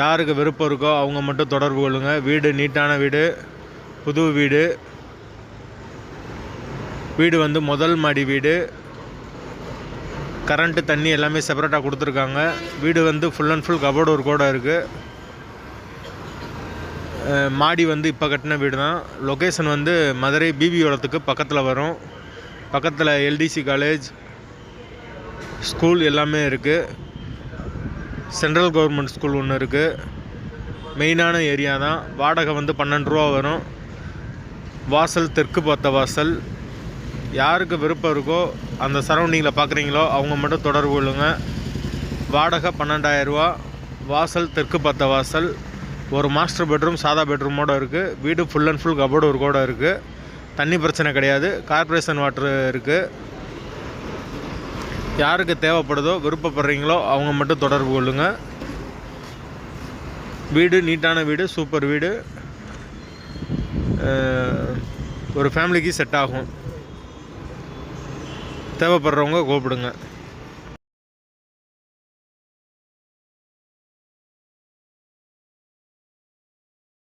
யாருக்கு விருப்பம் இருக்கோ அவங்க மட்டும் தொடர்பு கொள்ளுங்கள் வீடு நீட்டான வீடு புது வீடு. வீடு வந்து முதல் மாடி வீடு. கரண்ட்டு தண்ணி எல்லாமே செப்பரேட்டாக கொடுத்துருக்காங்க. வீடு வந்து ஃபுல் அண்ட் ஃபுல் கபோர்டு ஒரு கூட இருக்குது மாடி வந்து இப்போ கட்டின வீடு தான் லொக்கேஷன் வந்து மதுரை பிபி உலத்துக்கு பக்கத்தில் வரும். பக்கத்தில் எல்டிசி காலேஜ் ஸ்கூல் எல்லாமே இருக்குது சென்ட்ரல் கவர்மெண்ட் ஸ்கூல் ஒன்று இருக்குது மெயினான ஏரியா தான். வாடகை வந்து பன்னெண்டு ரூபா வரும். வாசல் தெற்கு பார்த்த வாசல். யாருக்கு விருப்பம் இருக்கோ அந்த சரௌண்டிங்கில் பார்க்குறீங்களோ அவங்க மட்டும் தொடர்பு கொள்ளுங்கள் வாடகை பன்னெண்டாயிரரூவா வாசல் தெற்கு பார்த்த வாசல். ஒரு மாஸ்டர் பெட்ரூம் சாதா பெட்ரூமோடு இருக்குது வீடு ஃபுல் அண்ட் ஃபுல் கபோர்டு ஒரு கூட இருக்குது தண்ணி பிரச்சனை கிடையாது. கார்ப்பரேஷன் வாட்ரு இருக்குது யாருக்கு தேவைப்படுதோ விருப்பப்படுறீங்களோ அவங்க மட்டும் தொடர்பு கொள்ளுங்கள் வீடு நீட்டான வீடு சூப்பர் வீடு. ஒரு ஃபேமிலிக்கு செட் ஆகும். தேவைப்படுறவங்க கூப்பிடுங்க.